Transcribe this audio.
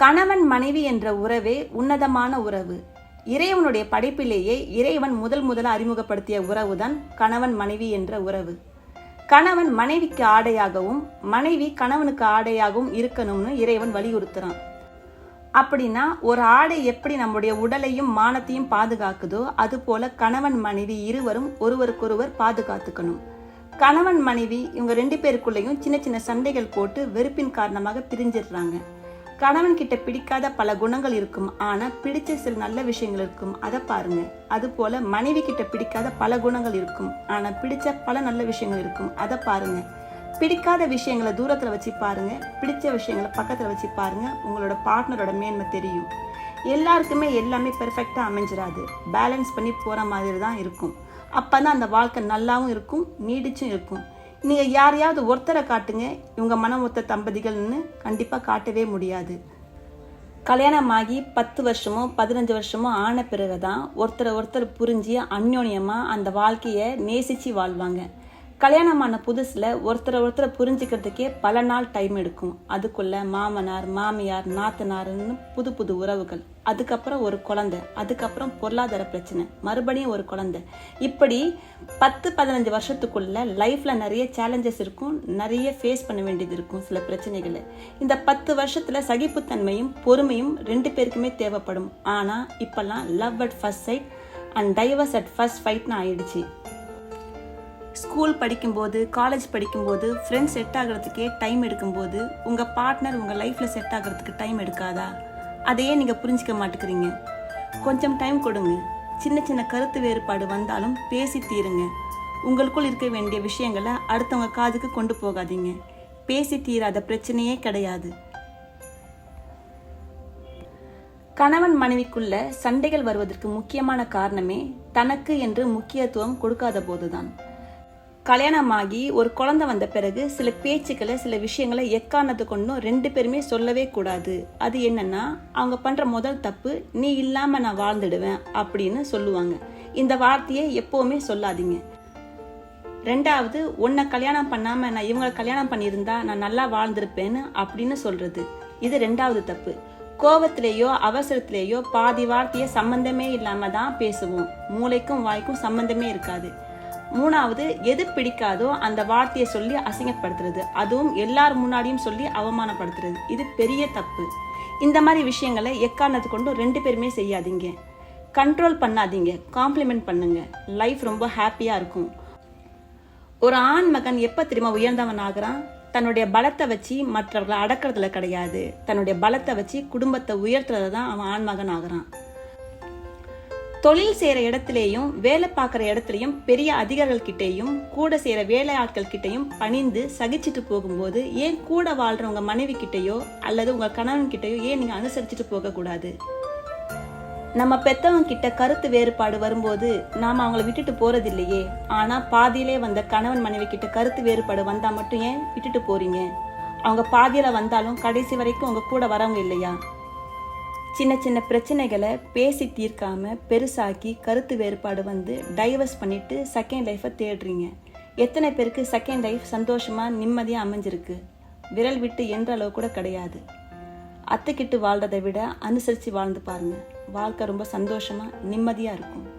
கணவன் மனைவி என்ற உறவே உன்னதமான உறவு. இறைவனுடைய படைப்பிலேயே இறைவன் முதல் முதல அறிமுகப்படுத்திய உறவுதான் கணவன் மனைவி என்ற உறவு. கணவன் மனைவிக்கு ஆடையாகவும் மனைவி கணவனுக்கு ஆடையாகவும் இருக்கணும்னு இறைவன் வலியுறுத்துறான். அப்படின்னா ஒரு ஆடை எப்படி நம்முடைய உடலையும் மானத்தையும் பாதுகாக்குதோ அதுபோல கணவன் மனைவி இருவரும் ஒருவருக்கொருவர் பாதுகாத்துக்கணும். கணவன் மனைவி இவங்க ரெண்டு பேருக்குள்ளேயும் சின்ன சின்ன சண்டைகள் போட்டு வெறுப்பின் காரணமாக பிரிஞ்சிடுறாங்க. கணவன் கிட்ட பிடிக்காத பல குணங்கள் இருக்கும். ஆனா பிடிச்ச சில நல்ல விஷயங்கள் இருக்கும். அதை பாருங்க. அது போல மனைவி கிட்ட பிடிக்காத பல குணங்கள் இருக்கும். ஆனா பிடிச்ச பல நல்ல விஷயங்கள் இருக்கும். அதை பாருங்க. பிடிக்காத விஷயங்களை தூரத்துல வச்சு பாருங்க. பிடிச்ச விஷயங்களை பக்கத்துல வச்சு பாருங்க. உங்களோட பார்ட்னரோட மேன்மை தெரியும். எல்லாருக்குமே எல்லாமே பெர்ஃபெக்டாக அமைஞ்சிடாது பேலன்ஸ் பண்ணி போகிற மாதிரி தான் இருக்கும். அப்போ தான் அந்த வாழ்க்கை நல்லாவும் இருக்கும் நீடிச்சும் இருக்கும். நீங்கள் யாரையாவது ஒருத்தரை காட்டுங்க. இவங்க மனம் ஒத்த தம்பதிகள்னு கண்டிப்பாக காட்டவே முடியாது. கல்யாணமாகி பத்து வருஷமோ பதினஞ்சு வருஷமோ ஆன பிறகு தான் ஒருத்தரை ஒருத்தர் புரிஞ்சு அந்யோன்யமாக அந்த வாழ்க்கையை நேசித்து வாழ்வாங்க. கல்யாணமான புதுசில் ஒருத்தரை ஒருத்தரை புரிஞ்சுக்கிறதுக்கே பல நாள் டைம் எடுக்கும். அதுக்குள்ளே மாமனார் மாமியார் நாத்தனார்னு புது புது உறவுகள். அதுக்கப்புறம் ஒரு குழந்தை அதுக்கப்புறம் பொருளாதார பிரச்சனை மறுபடியும் ஒரு குழந்தை. இப்படி பத்து பதினஞ்சு வருஷத்துக்குள்ள லைஃப்ல நிறைய சேலஞ்சஸ் இருக்கும் நிறைய ஃபேஸ் பண்ண வேண்டியது இருக்கும் சில பிரச்சனைகளை. இந்த பத்து வருஷத்துல சகிப்புத்தன்மையும் பொறுமையும் ரெண்டு பேருக்குமே தேவைப்படும். ஆனா இப்பெல்லாம் love at first sight and divorce at first ஃபைட்னு ஆயிடுச்சு. ஸ்கூல் படிக்கும்போது காலேஜ் படிக்கும்போது ஃப்ரெண்ட்ஸ் செட் ஆகிறதுக்கே டைம் எடுக்கும்போது உங்கள் பார்ட்னர் உங்கள் லைஃப்பில் செட் ஆகிறதுக்கு டைம் எடுக்காதா? அதையே நீங்கள் புரிஞ்சிக்க மாட்டேங்கிறீங்க. கொஞ்சம் டைம் கொடுங்க. சின்ன சின்ன கருத்து வேறுபாடு வந்தாலும் பேசி தீருங்க. உங்களுக்குள் இருக்க வேண்டிய விஷயங்களை அடுத்தவங்க காதுக்கு கொண்டு போகாதீங்க. பேசி தீராத பிரச்சனையே கிடையாது. கணவன் மனைவிக்குள்ள சண்டைகள் வருவதற்கு முக்கியமான காரணமே தனக்கு என்று முக்கியத்துவம் கொடுக்காத போதுதான். கல்யாணமாகி ஒரு குழந்தை வந்த பிறகு சில பேச்சுக்களை சில விஷயங்களை எக்காரணத்து கொண்டும் ரெண்டு பேருமே சொல்லவே கூடாது. அது என்னன்னா அவங்க பண்ற முதல் தப்பு நீ இல்லாம நான் வாழ்ந்துடுவேன் அப்படின்னு சொல்லுவாங்க. இந்த வார்த்தையை எப்பவுமே சொல்லாதீங்க. ரெண்டாவது உன்னை கல்யாணம் பண்ணாம நான் இவங்களை கல்யாணம் பண்ணியிருந்தா நான் நல்லா வாழ்ந்திருப்பேன்னு அப்படின்னு சொல்றது. இது ரெண்டாவது தப்பு. கோபத்திலேயோ அவசரத்திலேயோ பாதி வார்த்தையை சம்பந்தமே இல்லாம தான் பேசுவோம். மூளைக்கும் வாய்க்கும் சம்பந்தமே இருக்காது. மூணாவது எது பிடிக்காதோ அந்த வார்த்தையை சொல்லி அசிங்கப்படுத்துறது. அதுவும் எல்லார் முன்னாடியும் சொல்லி அவமானப்படுத்துறது. இது பெரிய தப்பு. இந்த மாதிரி விஷயங்களை எக்காரணத்து கொண்டு ரெண்டு பேருமே செய்யாதீங்க. கண்ட்ரோல் பண்ணாதீங்க. காம்ப்ளிமெண்ட் பண்ணுங்க. லைஃப் ரொம்ப ஹாப்பியாக இருக்கும். ஒரு ஆண் மகன் எப்போ தெரியுமா உயர்ந்தவன் ஆகுறான்? தன்னுடைய பலத்தை வச்சு மற்றவர்களை அடக்கிறதுல கிடையாது. தன்னுடைய பலத்தை வச்சு குடும்பத்தை உயர்த்துறது தான் அவன் ஆண் மகன் ஆகுறான். தொழில் செய்கிற இடத்துலையும் வேலை பார்க்குற இடத்துலையும் பெரிய அதிகாரிகள் கிட்டேயும் கூட செய்கிற வேலை ஆட்கள் கிட்டேயும் பணிந்து சகிச்சுட்டு போகும்போது ஏன் கூட வாழ்கிறவங்க மனைவி கிட்டேயோ அல்லது உங்கள் கணவன் கிட்டேயோ ஏன் நீங்கள் அனுசரிச்சுட்டு போகக்கூடாது நம்ம பெத்தவங்க கிட்ட கருத்து வேறுபாடு வரும்போது நாம் அவங்கள விட்டுட்டு போகிறதில்லையே இல்லையே பாதியிலே வந்த கணவன் மனைவி கிட்ட கருத்து வேறுபாடு வந்தால் மட்டும் ஏன் விட்டுட்டு போகிறீங்க அவங்க பாதியில் வந்தாலும் கடைசி வரைக்கும் உங்கள் கூட வரவங்க இல்லையா? சின்ன சின்ன பிரச்சனைகளை பேசி தீர்க்காம பெருசாக்கி கருத்து வேறுபாடு வந்து டைவர்ஸ் பண்ணிட்டு செகண்ட் லைஃப்பை தேடுறீங்க. எத்தனை பேருக்கு செகண்ட் லைஃப் சந்தோஷமாக நிம்மதியாக அமைஞ்சிருக்கு? விரல் விட்டு என்ற அளவு கூட கிடையாது. அத்தைக்கிட்டு வாழ்றதை விட அனுசரித்து வாழ்ந்து பாருங்கள் வாழ்க்கை ரொம்ப சந்தோஷமாக நிம்மதியாக இருக்கும்.